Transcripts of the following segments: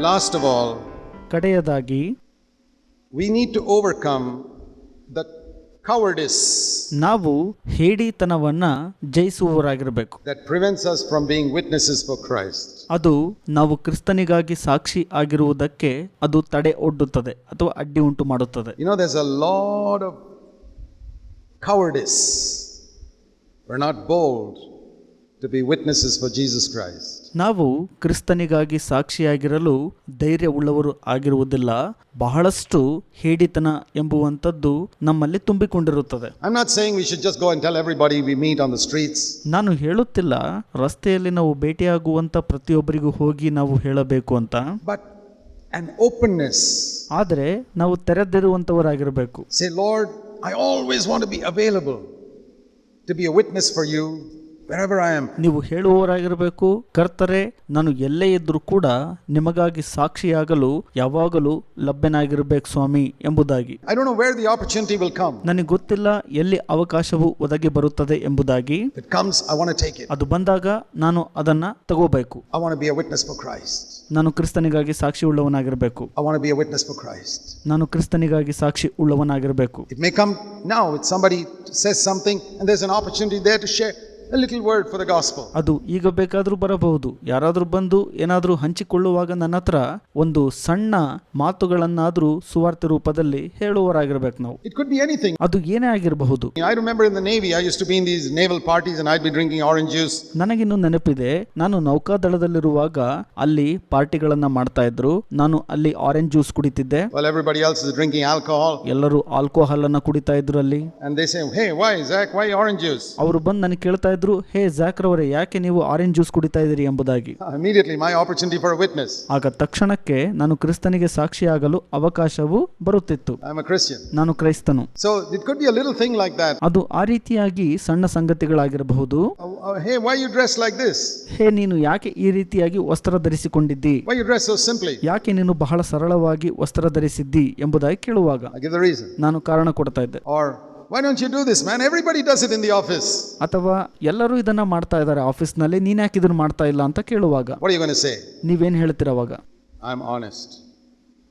Last of all, ಕಡೆಯದಾಗಿ we need to overcome the cowardice ನಾವು ಹೇಡಿತನವನ್ನು ಜಯಿಸುವವರಾಗಿರಬೇಕು that prevents us from being witnesses for Christ. ಅದು ನಾವು ಕ್ರಿಸ್ತನಿಗಾಗಿ ಸಾಕ್ಷಿ ಆಗಿರುವುದಕ್ಕೆ ಅದು ತಡೆ ಒಡ್ಡುತ್ತದೆ ಅಥವಾ ಅಡ್ಡಿ ಉಂಟು ಮಾಡುತ್ತದೆ You know, there's a lot of cowardice. We're not bold to be witnesses for Jesus Christ. ನಾವು ಕ್ರಿಸ್ತನಿಗಾಗಿ ಸಾಕ್ಷಿಯಾಗಿರಲು ಧೈರ್ಯ ಉಳ್ಳವರು ಆಗಿರುವುದಿಲ್ಲ ಬಹಳಷ್ಟು ಹೇಡಿತನ ಎಂಬುವಂಥದ್ದು ನಮ್ಮಲ್ಲಿ ತುಂಬಿಕೊಂಡಿರುತ್ತದೆ. ನಾನು ಹೇಳುತ್ತಿಲ್ಲ ರಸ್ತೆಯಲ್ಲಿ ನಾವು ಭೇಟಿಯಾಗುವಂತ ಪ್ರತಿಯೊಬ್ಬರಿಗೂ ಹೋಗಿ ನಾವು ಹೇಳಬೇಕು ಅಂತ. ಬಟ್ ಓಪನ್ನೆಸ್ ಆದರೆ ನಾವು ತೆರೆದಿರುವಂತವರಾಗಿರಬೇಕು I always be available to be a witness for you ನೀವು ಹೇಳುವವರಾಗಿರಬೇಕು ಕರ್ತರೆ ನಾನು ಎಲ್ಲೇ ಇದ್ರೂ ಕೂಡ ನಿಮಗಾಗಿ ಸಾಕ್ಷಿಯಾಗಲು ಯಾವಾಗಲೂ ಲಭ್ಯನಾಗಿರಬೇಕು ಸ್ವಾಮಿ ಎಂಬುದಾಗಿ I don't know where the opportunity will come. ನನಗೆ ಗೊತ್ತಿಲ್ಲ ಎಲ್ಲಿ ಅವಕಾಶವು ಒದಗಿ ಬರುತ್ತದೆ ಎಂಬುದಾಗಿ it comes, I want to take it. ಅದು ಬಂದಾಗ ನಾನು ಅದನ್ನ ತಗೋಬೇಕು I want to be a witness for Christ. ನಾನು ಕ್ರಿಸ್ತನಿಗಾಗಿ ಸಾಕ್ಷಿ ಉಳ್ಳವನಾಗಿರಬೇಕು I want to be a witness for Christ. ನಾನು ಕ್ರಿಸ್ತನಿಗಾಗಿ ಸಾಕ್ಷಿ ಉಳ್ಳವನಾಗಿರಬೇಕು It may come now with somebody says something and there's an opportunity there to share a little word for the gospel ಅದು ಈಗ ಬೇಕಾದರೂ ಬರಬಹುದು. ಯಾರಾದರೂ ಬಂದು ಏನಾದರೂ ಹಂಚಿಕೊಳ್ಳುವಾಗ ನನ್ನ ಹತ್ರ ಒಂದು ಸಣ್ಣ ಮಾತುಗಳನ್ನಾದರೂ ಸುವಾರ್ತೆ ರೂಪದಲ್ಲಿ ಹೇಳುವರಾಗಿರಬೇಕು ನಾವು. ಅದು ಏನೇ ಆಗಿರಬಹುದು. I remember in the navy I use to be in these naval parties and I be drinking orange juice ನನಗಿನ್ನು ನೆನಪಿದೆ ನಾನು ನೌಕಾದಳದಲ್ಲಿರುವಾಗ ಅಲ್ಲಿ ಪಾರ್ಟಿಗಳನ್ನ ಮಾಡ್ತಾ ಇದ್ರು. ನಾನು ಅಲ್ಲಿ orange juice ಕುಡಿತಿದ್ದೆ. Well everybody else is drinking alcohol ಎಲ್ಲರೂ ಆಲ್ಕೋಹಾಲ್ ಅನ್ನು ಕುಡಿತಾ ಇದ್ರು ಅಲ್ಲಿ. And they say hey why Jack why orange ಅವರು ಬಂದು ನನಗೆ ಕೇಳ್ತಾ ಹೇ ಜಾಕ್ರವರೇ ಯಾಕೆ ನೀವು ಆರೆಂಜ್ ಜ್ಯೂಸ್ ಕುಡಿತಾ ಇದ್ದೀರಿ ಎಂಬುದಾಗಿ Immediately, my opportunity for a witness. ಆಗ ತಕ್ಷಣಕ್ಕೆ ನಾನು ಕ್ರಿಸ್ತನಿಗೆ ಸಾಕ್ಷಿಯಾಗಲು ಅವಕಾಶವು ಬರುತ್ತಿತ್ತು I'm a Christian. ನಾನು ಕ್ರೈಸ್ತನು So it could be a little thing like that. ಅದು ಆ ರೀತಿಯಾಗಿ ಸಣ್ಣ ಸಂಗತಿಗಳಾಗಿರಬಹುದು ಹೇ oh, hey, why you dress like this? ಹೇ ನೀನು ಯಾಕೆ ಈ ರೀತಿಯಾಗಿ ವಸ್ತ್ರ ಧರಿಸಿಕೊಂಡಿದ್ದಿ Why you dress so simply? ಯಾಕೆ ನೀನು ಬಹಳ ಸರಳವಾಗಿ ವಸ್ತ್ರ ಧರಿಸಿದ್ದಿ ಎಂಬುದಾಗಿ ಕೇಳುವಾಗ I give the reason. ನಾನು ಕಾರಣ ಕೊಡ್ತಾ ಇದ್ದೆ Or, why don't you do this, man? Everybody does it in the office. ಅಥವಾ ಎಲ್ಲರೂ ಇದನ್ನ ಮಾಡ್ತಾ ಇದ್ದಾರೆ ಆಫೀಸ್ನಲ್ಲಿ ನೀನ್ ಯಾಕೆ ಇದನ್ನ ಮಾಡ್ತಾ ಇಲ್ಲ ಅಂತ ಕೇಳುವಾಗ What are you going to say? ನೀವೇನ್ ಹೇಳ್ತೀರ ಅವಾಗ am honest.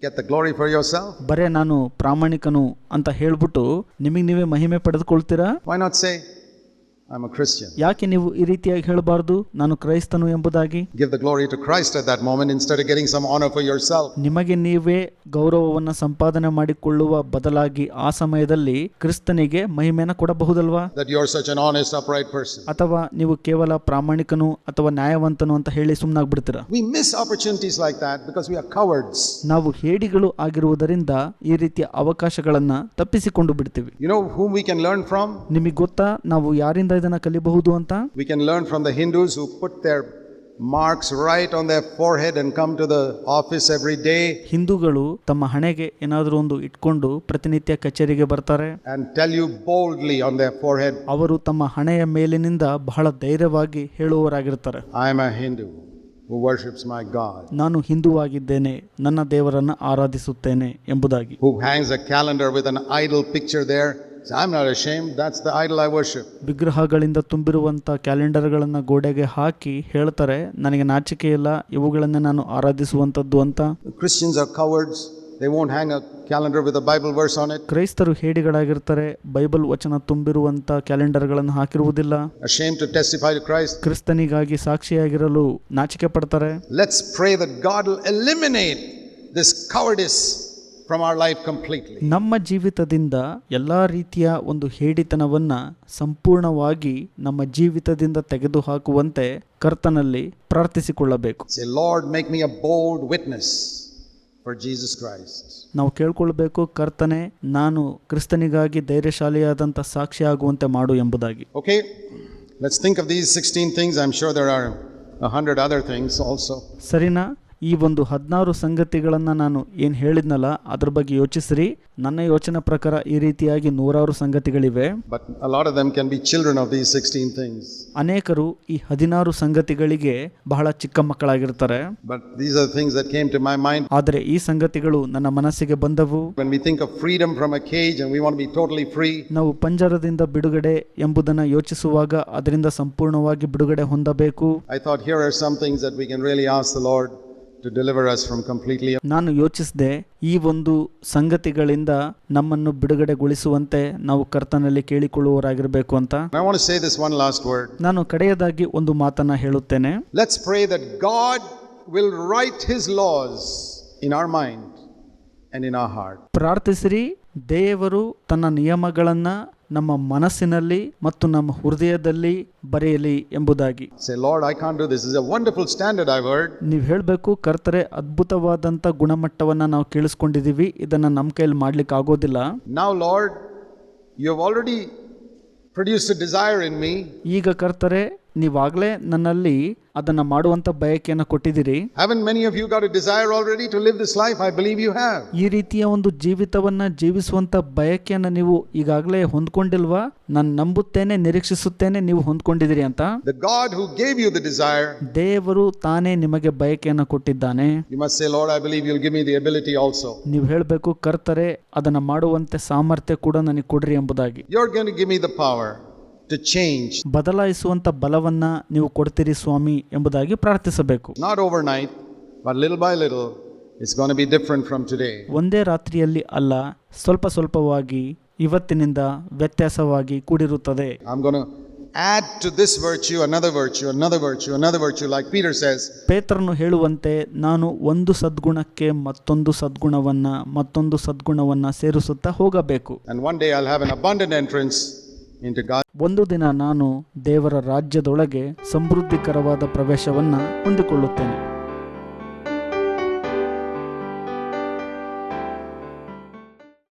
Get the glory for yourself. ಬರೇ ನಾನು ಪ್ರಾಮಾಣಿಕನು ಅಂತ ಹೇಳ್ಬಿಟ್ಟು ನಿಮಗೆ ನೀವೇ ಮಹಿಮೆ ಪಡೆದುಕೊಳ್ತೀರಾ Why not say, I'm a Christian? ಯಾಕೆ ನೀವು ಈ ರೀತಿಯಾಗಿ ಹೇಳಬಾರದು ನಾನು ಕ್ರೈಸ್ತನು ಎಂಬುದಾಗಿ Give the glory to Christ at that moment instead of getting some honor for yourself. ನಿಮಗೆ ನೀವೇ ಗೌರವವನ್ನು ಸಂಪಾದನೆ ಮಾಡಿಕೊಳ್ಳುವ ಬದಲಾಗಿ ಆ ಸಮಯದಲ್ಲಿ ಕ್ರಿಸ್ತನಿಗೆ ಮಹಿಮೆಯನ್ನು ಕೊಡಬಹುದಲ್ವಾ That you are such an honest, upright person. ಅಥವಾ ನೀವು ಕೇವಲ ಪ್ರಾಮಾಣಿಕನು ಅಥವಾ ನ್ಯಾಯವಂತನು ಅಂತ ಹೇಳಿ ಸುಮ್ಮನಾಗ್ಬಿಡ್ತೀರಾ We miss opportunities like that because we are cowards. ನಾವು ಹೇಡಿಗಳು ಆಗಿರುವುದರಿಂದ ಈ ರೀತಿಯ ಅವಕಾಶಗಳನ್ನು ತಪ್ಪಿಸಿಕೊಂಡು ಬಿಡ್ತೀವಿ You know whom we can learn from? ನಿಮಗೆ ಗೊತ್ತಾ ನಾವು ಯಾರಿಂದ ಇದನ್ನ ಕಲಿಬಹುದು ಅಂತ? We can learn from the Hindus who put put marks right on on forehead and come to the office every day ಹಿಂದೂಗಳು ತಮ್ಮ ಹಣೆಗೆ ಏನಾದರೂ ಒಂದು ಇಟ್ಕೊಂಡು ಪ್ರತಿನಿತ್ಯ ಕಚೇರಿಗೆ ಬರ್ತಾರೆ. And tell you boldly on on forehead ಅವರು ತಮ್ಮ ಹಣೆಯ ಮೇಲಿನಿಂದ ಬಹಳ ಧೈರ್ಯವಾಗಿ ಹೇಳುವವರಾಗಿರ್ತಾರೆ. I am a Hindu who worships my God, ನಾನು ಹಿಂದೂವಾಗಿದ್ದೇನೆ ನನ್ನ ದೇವರನ್ನು ಆರಾಧಿಸುತ್ತೇನೆ ಎಂಬುದಾಗಿ. Who hangs a calendar with an idol picture there. ವಿಗ್ರಹಗಳಿಂದ ತುಂಬಿರುವಂಥ ಕ್ಯಾಲೆಂಡರ್ಗಳನ್ನು ಗೋಡೆಗೆ ಹಾಕಿ ಹೇಳ್ತಾರೆ ನನಗೆ ನಾಚಿಕೆ ಇಲ್ಲ ಇವುಗಳನ್ನು ನಾನು ಆರಾಧಿಸುವಂಥದ್ದು ಅಂತ. Christians cowards they won't hang a calendar with Bible verse on it ಕ್ರೈಸ್ತರು ಹೇಡಿಗಳಾಗಿರ್ತಾರೆ ಬೈಬಲ್ ವಚನ ತುಂಬಿರುವಂತ ಕ್ಯಾಲೆಂಡರ್ಗಳನ್ನು ಹಾಕಿರುವುದಿಲ್ಲ. Ashamed to testify to Christ ಕ್ರಿಸ್ತನಿಗಾಗಿ ಸಾಕ್ಷಿಯಾಗಿರಲು ನಾಚಿಕೆ ಪಡ್ತಾರೆ. Let's pray that God will eliminate this cowardice from our life completely ನಮ್ಮ ಜೀವಿತದಿಂದ ಎಲ್ಲ ರೀತಿಯ ಒಂದು ಹೇಡಿತನವನ್ನ ಸಂಪೂರ್ಣವಾಗಿ ನಮ್ಮ ಜೀವಿತದಿಂದ ತೆಗೆದು ಹಾಕುವಂತೆ ಕರ್ತನಲ್ಲಿ ಪ್ರಾರ್ಥಿಸಿಕೊಳ್ಳಬೇಕು. Lord make me a bold witness for Jesus Christ ನಾವು ಕೇಳ್ಕೊಳ್ಬೇಕು ಕರ್ತನೆ ನಾನು ಕ್ರಿಸ್ತನಿಗಾಗಿ ಧೈರ್ಯಶಾಲಿಯಾದಂಥ ಸಾಕ್ಷಿಯಾಗುವಂತೆ ಮಾಡು ಎಂಬುದಾಗಿ. Okay let's think of these sixteen things I am sure there are hundred other things also ಸರಿನಾ? ಈ ಒಂದು ಹದಿನಾರು ಸಂಗತಿಗಳನ್ನು ನಾನು ಏನು ಹೇಳಿದ್ನಲ್ಲ ಅದ್ರ ಬಗ್ಗೆ ಯೋಚಿಸ್ರಿ. ನನ್ನ ಯೋಚನೆ ಪ್ರಕಾರ ಈ ರೀತಿಯಾಗಿ ನೂರಾರು ಸಂಗತಿಗಳಿವೆ. ಅನೇಕರು ಈ ಹದಿನಾರು ಸಂಗತಿಗಳಿಗೆ ಬಹಳ ಚಿಕ್ಕ ಮಕ್ಕಳಾಗಿರ್ತಾರೆ. ಆದರೆ ಈ ಸಂಗತಿಗಳು ನನ್ನ ಮನಸ್ಸಿಗೆ ಬಂದವು. ನಾವು ಪಂಜರದಿಂದ ಬಿಡುಗಡೆ ಎಂಬುದನ್ನು ಯೋಚಿಸುವಾಗ ಅದರಿಂದ ಸಂಪೂರ್ಣವಾಗಿ ಬಿಡುಗಡೆ ಹೊಂದಬೇಕು. I thought here some things we can really ask to deliver us from completely ನಾನು ಯೋಚಿಸಿದೆ ಈ ಒಂದು ಸಂಗತಿಗಳಿಂದ ನಮ್ಮನ್ನು ಬಿಡುಗಡೆಗೊಳಿಸುವಂತೆ ನಾವು ಕರ್ತನಲ್ಲಿ ಕೇಳಿಕೊಳ್ಳುವವರಾಗಿರಬೇಕು ಅಂತ. I want say this one last word ನಾನು ಕಡೆಯದಾಗಿ ಒಂದು ಮಾತನ್ನ ಹೇಳುತ್ತೇನೆ. Let's pray that God will write his laws in our mind and in our heart ಪ್ರಾರ್ಥಿಸಿರಿ ದೇವರು ತನ್ನ ನಿಯಮಗಳನ್ನು ನಮ್ಮ ಮನಸ್ಸಿನಲ್ಲಿ ಮತ್ತು ನಮ್ಮ ಹೃದಯದಲ್ಲಿ ಬರೆಯಲಿ ಎಂಬುದಾಗಿ. ನೀವು ಹೇಳಬೇಕು ಕರ್ತರೆ ಅದ್ಭುತವಾದಂಥ ಗುಣಮಟ್ಟವನ್ನ ನಾವು ಕೇಳಿಸ್ಕೊಂಡಿದ್ದೀವಿ. ಇದನ್ನ ನಮ್ಮ ಕೈಯಲ್ಲಿ ಮಾಡ್ಲಿಕ್ಕೆ ಆಗೋದಿಲ್ಲ. ನಾವು Lord you already produce desire in ಈಗ ಕರ್ತರೆ ನೀವಾಗಲೇ ನನ್ನಲ್ಲಿ ಅದನ್ನು ಮಾಡುವಂಥ ಬಯಕೆಯನ್ನು ಕೊಟ್ಟಿದ್ದೀರಿ. Already to this life you ಈ ರೀತಿಯ ಒಂದು ಜೀವಿತವನ್ನು ಜೀವಿಸುವಂಥ ಬಯಕೆಯನ್ನು ನೀವು ಈಗಾಗಲೇ ಹೊಂದ್ಕೊಂಡಿಲ್ವಾ? ನಾನು ನಂಬುತ್ತೇನೆ ನಿರೀಕ್ಷಿಸುತ್ತೇನೆ ನೀವು ಹೊಂದ್ಕೊಂಡಿದ್ದೀರಿ ಅಂತ. ಗಾಡ್ ಹೂ ದ ಡಿಸೈರ್ ದೇವರು ತಾನೇ ನಿಮಗೆ ಬಯಕೆಯನ್ನು ಕೊಟ್ಟಿದ್ದಾನೆ. ಆಲ್ಸೋ ನೀವು ಹೇಳಬೇಕು ಕರ್ತರೆ ಅದನ್ನು ಮಾಡುವಂತೆ ಸಾಮರ್ಥ್ಯ ಕೂಡ ನನಗೆ ಕೊಡ್ರಿ ಎಂಬುದಾಗಿ. Going to the power to change, ಬದಲಾಯಿಸುವಂತ ಬಲವನ್ನ ನೀವು ಕೊಡ್ತೀರಿ ಸ್ವಾಮಿ ಎಂಬುದಾಗಿ ಪ್ರಾರ್ಥಿಸಬೇಕು not overnight, but little by little, it's going to be different from today. ಒಂದೇ ರಾತ್ರಿಯಲ್ಲಿ ಅಲ್ಲ ಸ್ವಲ್ಪ ಸ್ವಲ್ಪವಾಗಿ ಇವತ್ತಿನಿಂದ ವ್ಯತ್ಯಾಸವಾಗಿ ಕೂಡಿರುತ್ತದೆ I'm going to add to this virtue another virtue, another virtue, another virtue, like Peter says. ಪೇತ್ರನು ಹೇಳುವಂತೆ ನಾನು ಒಂದು ಸದ್ಗುಣಕ್ಕೆ ಮತ್ತೊಂದು ಸದ್ಗುಣವನ್ನ ಮತ್ತೊಂದು ಸದ್ಗುಣವನ್ನ ಸೇರಿಸುತ್ತಾ ಹೋಗಬೇಕು And one day I'll have an abundant entrance into God. ಒಂದು ದಿನ ನಾನು ದೇವರ ರಾಜ್ಯದೊಳಗೆ ಸಮೃದ್ಧಿಕರವಾದ ಪ್ರವೇಶವನ್ನು ಹೊಂದಿಕೊಳ್ಳುತ್ತೇನೆ.